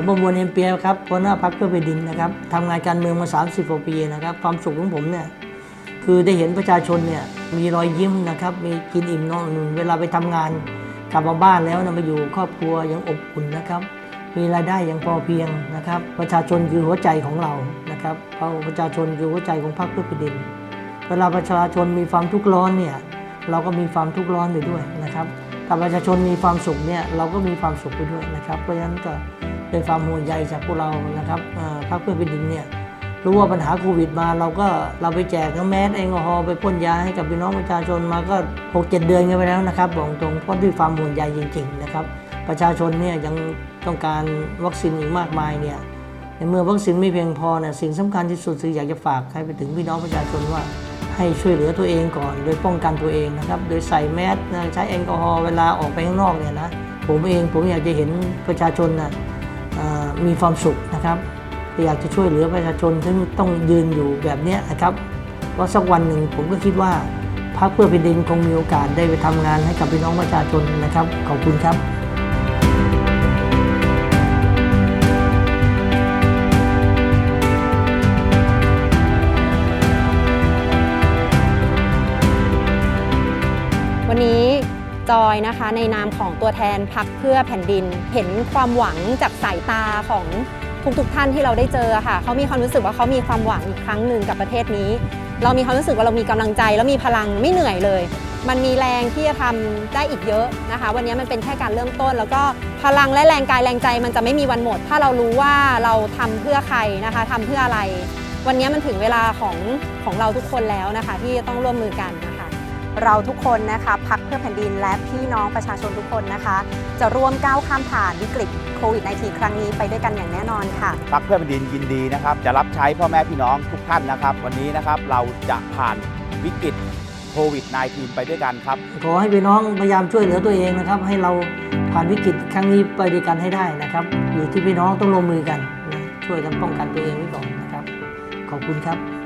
ผมประมวลเอ็มเปียครับหัวหน้าพักเพื่อแผ่นดินนะครับทำงานการเมืองมา 30กว่าปีนะครับ ความสุขของผมเนี่ยคือได้เห็นประชาชนเนี่ยมีรอยยิ้มนะครับ มีกินอิ่มนอนอุ่นเวลาไปทำงานกลับมาบ้านแล้วนะมาอยู่ครอบครัวยังอบอุ่นนะครับ มีรายได้อย่างพอเพียงนะครับ ประชาชนคือหัวใจของเรานะครับเพราะประชาชนคือหัวใจของพรรคเพื่อแผ่นดิน เวลาประชาชนมีความทุกข์ร้อนเนี่ยเราก็มีความทุกข์ร้อนไปด้วยนะครับ ถ้าประชาชนมีความสุขเนี่ยเราก็มีความสุขไปด้วยนะครับ เพราะฉะนั้นก็เป็นความห่วงใยจากพวกเรานะครับพรรคเพื่อแผ่นดินเนี่ยรู้ว่าปัญหาโควิดมาเราก็เราไปแจกน้ำแมสแอลกอฮอล์ไปพ่นยาให้กับพี่น้องประชาชนมาก็ 6 7 เดือนกันไปแล้วนะครับบอกตรงเพราะด้วยความห่วงใยจริง ๆ นะครับ ประชาชนเนี่ยยังต้องการวัคซีนอีกมากมายเนี่ยในเมื่อวัคซีนไม่เพียงพอเนี่ยสิ่งสำคัญที่สุดคืออยากจะฝากให้ไปถึงพี่น้องประชาชนว่า ให้ช่วยเหลือตัวเองก่อน โดยป้องกันตัวเองนะครับ โดยใส่แมสใช้แอลกอฮอล์เวลาออกไปข้างนอกเนี่ยนะผมเองผมอยากจะเห็นประชาชนนะมีความสุขนะครับ อยากจะช่วยเหลือประชาชนซึ่งต้องยืนอยู่แบบนี้นะครับว่าสักวันหนึ่งผมก็คิดว่าพรรคเพื่อแผ่นดินคงมีโอกาสได้ไปทำงานให้กับพี่น้องประชาชนนะครับ ขอบคุณครับ จอยนะคะ ในนามของตัวแทนพักเพื่อแผ่นดิน เห็นความหวังจากสายตาของทุกๆท่านที่เราได้เจอค่ะเขามีความรู้สึกว่าเขามีความหวังอีกครั้งหนึ่งกับประเทศนี้ เรามีความรู้สึกว่าเรามีกำลังใจ แล้วมีพลังไม่เหนื่อยเลย มันมีแรงที่จะทำได้อีกเยอะนะคะ วันนี้มันเป็นแค่การเริ่มต้น แล้วก็พลังและแรงกายแรงใจมันจะไม่มีวันหมด ถ้าเรารู้ว่าเราทำเพื่อใครนะคะทำเพื่ออะไร วันนี้มันถึงเวลาของของเราทุกคนแล้วนะคะ ที่จะต้องร่วมมือกันนะคะ เราทุกคนนะคะพักเพื่อแผ่นดินและพี่น้องประชาชนทุกคนนะคะ จะร่วมก้าวข้ามผ่านวิกฤตโควิด -19 ครั้งนี้ไปด้วยกันอย่างแน่นอนค่ะพักเพื่อแผ่นดินยินดีนะครับ จะรับใช้พ่อแม่พี่น้องทุกท่านนะครับ วันนี้นะครับเราจะผ่านวิกฤตโควิด -19 ไปด้วยกันครับ ขอให้พี่น้องพยายามช่วยเหลือตัวเองนะครับ ให้เราผ่านวิกฤตครั้งนี้ไปด้วยกันให้ได้นะครับ อยู่ที่พี่น้องต้องลงมือกันนะช่วยกันป้องกันตัวเองไว้ก่อนนะครับ ขอบคุณครับ